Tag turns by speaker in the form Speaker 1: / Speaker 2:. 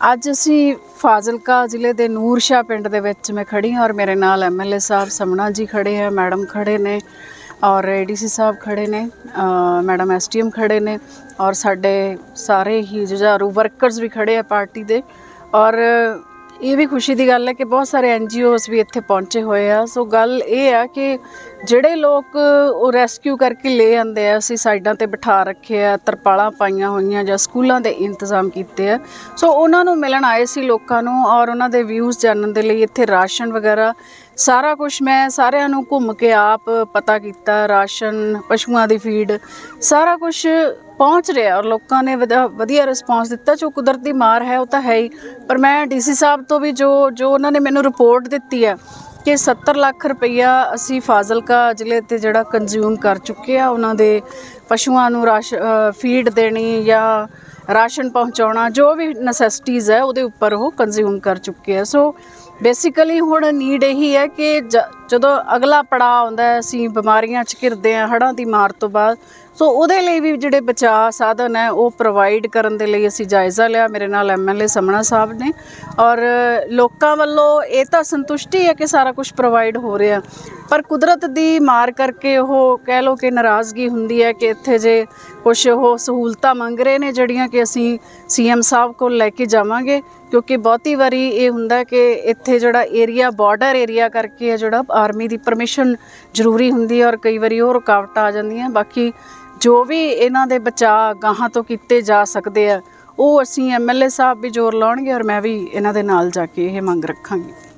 Speaker 1: ਅੱਜ ਅਸੀਂ ਫਾਜ਼ਿਲਕਾ ਜ਼ਿਲ੍ਹੇ ਦੇ ਨੂਰਸ਼ਾ ਪਿੰਡ ਦੇ ਵਿੱਚ ਮੈਂ ਖੜੀ ਹਾਂ ਔਰ ਮੇਰੇ ਨਾਲ ਐਮਐਲਏ ਸਾਹਿਬ ਸਮਣਾ ਜੀ ਖੜੇ ਹੈ ਮੈਡਮ ਖੜੇ ਨੇ ਔਰ ਏਡੀਸੀ ਸਾਹਿਬ ਖੜੇ ਨੇ ਅ, ਮੈਡਮ ਐਸਟੀਐਮ ਖੜੇ ਨੇ ਔਰ ਸਾਡੇ ਸਾਰੇ ਹੀ ਜੁਝਾਰੂ ਵਰਕਰਸ ਵੀ ਖੜੇ ਆ ਪਾਰਟੀ ਦੇ ਔਰ ਇਹ ਵੀ ਖੁਸ਼ੀ ਦੀ ਗੱਲ ਹੈ ਕਿ ਬਹੁਤ ਸਾਰੇ ਐਨਜੀਓਸ ਵੀ ਇੱਥੇ ਪਹੁੰਚੇ ਹੋਏ ਆ। ਸੋ ਗੱਲ ਇਹ ਆ ਕਿ ਜਿਹੜੇ ਲੋਕ ਉਹ ਰੈਸਕਿਊ ਕਰਕੇ ਲੈ ਆਂਦੇ ਆ, ਅਸੀਂ ਸਾਈਡਾਂ ਤੇ ਬਿਠਾ ਰੱਖੇ ਆ, ਤਰਪਾਲਾਂ ਪਾਈਆਂ ਹੋਈਆਂ ਜਾਂ ਸਕੂਲਾਂ ਦੇ ਇੰਤਜ਼ਾਮ ਕੀਤੇ ਆ। ਸੋ ਉਹਨਾਂ ਨੂੰ ਮਿਲਣ ਆਏ ਸੀ ਲੋਕਾਂ ਨੂੰ ਔਰ ਉਹਨਾਂ ਦੇ ਵਿਊਜ਼ ਜਾਣਨ ਦੇ ਲਈ ਇੱਥੇ ਰਾਸ਼ਨ ਵਗੈਰਾ ਸਾਰਾ ਕੁਝ ਮੈਂ ਸਾਰਿਆਂ ਨੂੰ ਘੁੰਮ ਕੇ ਆਪ ਪਤਾ ਕੀਤਾ, ਰਾਸ਼ਨ, ਪਸ਼ੂਆਂ ਦੀ ਫੀਡ ਸਾਰਾ ਕੁਝ ਪਹੁੰਚ ਰਿਹਾ ਔਰ ਲੋਕਾਂ ਨੇ ਵਧਾ- ਵਧੀਆ ਰਿਸਪਾਂਸ ਦਿੱਤਾ। ਜੋ ਕੁਦਰਤੀ ਮਾਰ ਹੈ, ਉਹ ਤਾਂ ਹੈ ਹੀ। ਪਰ ਮੈਂ ਡੀਸੀ ਸਾਹਿਬ ਤੋਂ ਵੀ ਜੋ ਜੋ ਉਹਨਾਂ ਨੇ ਮੈਨੂੰ ਰਿਪੋਰਟ ਦਿੱਤੀ ਹੈ ਕਿ 70 ਲੱਖ ਰੁਪਈਆ ਅਸੀਂ ਫਾਜ਼ਿਲਕਾ ਜ਼ਿਲ੍ਹੇ ਤੇ ਜਿਹੜਾ ਕੰਜ਼ਿਊਮ ਕਰ ਚੁੱਕੇ ਆ, ਉਹਨਾਂ ਦੇ ਪਸ਼ੂਆਂ ਨੂੰ ਰਾਸ਼ ਫੀਡ ਦੇਣੀ ਜਾਂ ਰਾਸ਼ਨ ਪਹੁੰਚਾਉਣਾ, ਜੋ ਵੀ ਨੈਸੈਸਿਟੀਜ਼ ਹੈ, ਉਹਦੇ ਉੱਪਰ ਉਹ ਕੰਜ਼ਿਊਮ ਕਰ ਚੁੱਕੇ ਆ। ਸੋ ਬੇਸਿਕਲੀ ਹੁਣ ਨੀਡ ਇਹੀ ਹੈ ਕਿ ਜਦੋਂ ਅਗਲਾ ਪੜਾਅ ਆਉਂਦਾ ਅਸੀਂ ਬਿਮਾਰੀਆਂ ਚ ਘਿਰਦੇ ਆ ਹੜ੍ਹਾਂ ਦੀ ਮਾਰ ਤੋਂ ਬਾਅਦ ਸੋ ਉਹਦੇ ਲਈ ਵੀ ਜਿਹੜੇ ਬਚਾਅ ਸਾਧਨ ਹੈ, ਉਹ ਪ੍ਰੋਵਾਈਡ ਕਰਨ ਦੇ ਲਈ ਅਸੀਂ ਜਾਇਜ਼ਾ ਲਿਆ। ਮੇਰੇ ਨਾਲ ਐਮਐਲਏ ਸਮਣਾ ਸਾਹਿਬ ਨੇ। ਔਰ ਲੋਕਾਂ ਵੱਲੋਂ ਇਹ ਤਾਂ ਸੰਤੁਸ਼ਟੀ ਹੈ ਕਿ ਸਾਰਾ ਕੁਝ ਪ੍ਰੋਵਾਈਡ ਹੋ ਰਿਹਾ। ਪਰ ਕੁਦਰਤ ਦੀ ਮਾਰ ਕਰਕੇ ਉਹ ਕਹਿ ਲਓ ਕਿ ਨਾਰਾਜ਼ਗੀ ਹੁੰਦੀ ਹੈ ਕਿ ਇੱਥੇ ਜੇ ਕੁਝ ਉਹ ਸਹੂਲਤਾਂ ਮੰਗ ਰਹੇ ਨੇ ਜਿਹੜੀਆਂ ਕਿ ਅਸੀਂ ਸੀਐਮ ਸਾਹਿਬ ਕੋਲ ਲੈ ਕੇ ਜਾਵਾਂਗੇ। ਕਿਉਂਕਿ ਬਹੁਤੀ ਵਾਰੀ ਇਹ ਹੁੰਦਾ ਕਿ ਇੱਥੇ ਜਿਹੜਾ ਏਰੀਆ ਬਾਰਡਰ ਏਰੀਆ ਕਰਕੇ ਹੈ ਜਿਹੜਾ ਆਰਮੀ ਦੀ ਪਰਮਿਸ਼ਨ ਜ਼ਰੂਰੀ ਹੁੰਦੀ ਹੈ ਔਰ ਕਈ ਵਾਰੀ ਉਹ ਰੁਕਾਵਟਾਂ ਆ ਜਾਂਦੀਆਂ। ਬਾਕੀ ਜੋ ਵੀ ਇਹਨਾਂ ਦੇ ਬਚਾਅ ਗਾਹਾਂ ਤੋਂ ਕੀਤੇ ਜਾ ਸਕਦੇ ਆ, ਉਹ ਅਸੀਂ ਐਮਐਲਏ ਸਾਹਿਬ ਵੀ ਜ਼ੋਰ ਲਾਉਣਗੇ ਔਰ ਮੈਂ ਵੀ ਇਹਨਾਂ ਦੇ ਨਾਲ ਜਾ ਕੇ ਇਹ ਮੰਗ ਰੱਖਾਂਗੀ।